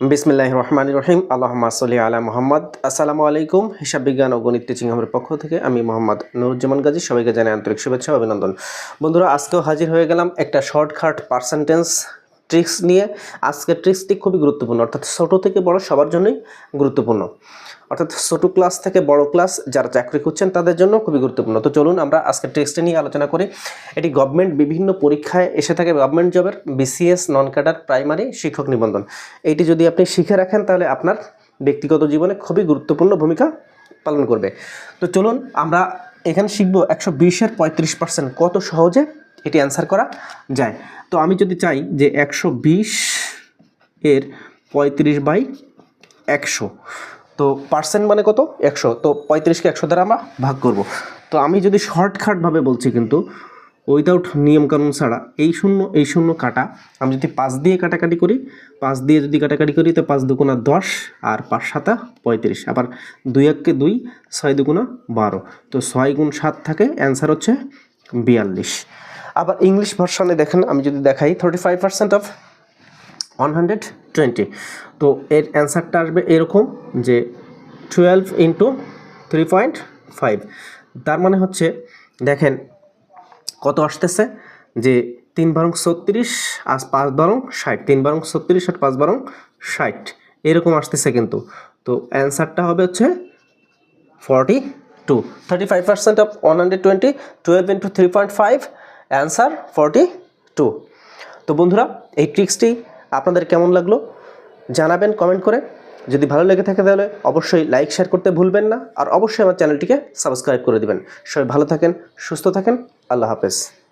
বিসমিল্লাহ রহমান রহিম আল্লাহ সাল্লি আলা মোহাম্মদ। আসসালামু আলাইকুম। হিসাব বিজ্ঞান ও গণিত টিচিং আমার পক্ষ থেকে আমি মোহাম্মদ নুরুজ্জামান গাজী। সবাইকে জানাই আন্তরিক শুভেচ্ছা অভিনন্দন। বন্ধুরা, আজকেও হাজির হয়ে গেলাম একটা শর্টকাট পার্সেন্টেন্স ট্রিক্স নিয়ে। আজকের ট্রিক্সটি খুবই গুরুত্বপূর্ণ, অর্থাৎ ছোটো থেকে বড় সবার জন্যই গুরুত্বপূর্ণ। অর্থাৎ ছোটো ক্লাস থেকে বড় ক্লাস যারা চাকরি করছেন তাদের জন্য খুবই গুরুত্বপূর্ণ। তো চলুন আমরা আজকে টেক্সটে নিয়ে আলোচনা করি। এটি গভর্নমেন্ট বিভিন্ন পরীক্ষায় এসে থাকে গভর্নমেন্ট জবের বিসিএস নন ক্যাডার প্রাইমারি শিক্ষক নিবন্ধন। এইটি যদি আপনি শিখে রাখেন তাহলে আপনার ব্যক্তিগত জীবনে খুবই গুরুত্বপূর্ণ ভূমিকা পালন করবে। তো চলুন আমরা এখানে শিখব একশো বিশের পঁয়ত্রিশ পার্সেন্ট কত সহজে এটি অ্যান্সার করা যায়। তো আমি যদি চাই যে একশো বিশ এর পঁয়ত্রিশ বাই একশো তো পার্সেন্ট মানে কত? একশো। তো পঁয়ত্রিশকে একশো দ্বারা আমরা ভাগ করব। তো আমি যদি শর্টকাটভাবে বলছি কিন্তু উইদাউট নিয়মকানুন ছাড়া এই শূন্য এই শূন্য কাটা, আমি যদি পাঁচ দিয়ে কাটাকাটি করি, পাঁচ দিয়ে যদি কাটাকাটি করি, তো পাঁচ দুগুণা দশ আর পাঁচ সাতা পঁয়ত্রিশ। আবার দুই এককে দুই, ছয় দুগুণা বারো। তো ছয় গুণ সাত থাকে অ্যান্সার হচ্ছে বিয়াল্লিশ। আবার ইংলিশ ভার্সনে দেখেন, আমি যদি দেখাই thirty five percent of one hundred twenty তো এর অ্যান্সারটা আসবে এরকম যে twelve into three point five তার মানে হচ্ছে, দেখেন কত আসতেছে? যে তিন বারং ছত্রিশ আর পাঁচ বারং ষাট। তিন বারং ছত্রিশ আর পাঁচ বারং ষাট। এরকম আসতেছে কিন্তু। তো অ্যান্সারটা হবে হচ্ছে forty two thirty five percent of one hundred twenty twelve into three point five answer forty two তো বন্ধুরা, এই ট্রিক্সটি আপনাদের কেমন লাগল জানাবেন কমেন্ট করে। যদি ভালো লেগে থাকে তাহলে অবশ্যই লাইক শেয়ার করতে ভুলবেন না। আর অবশ্যই আমার চ্যানেলটিকে সাবস্ক্রাইব করে দিবেন। সবাই ভালো থাকেন, সুস্থ থাকেন। আল্লাহ হাফেজ।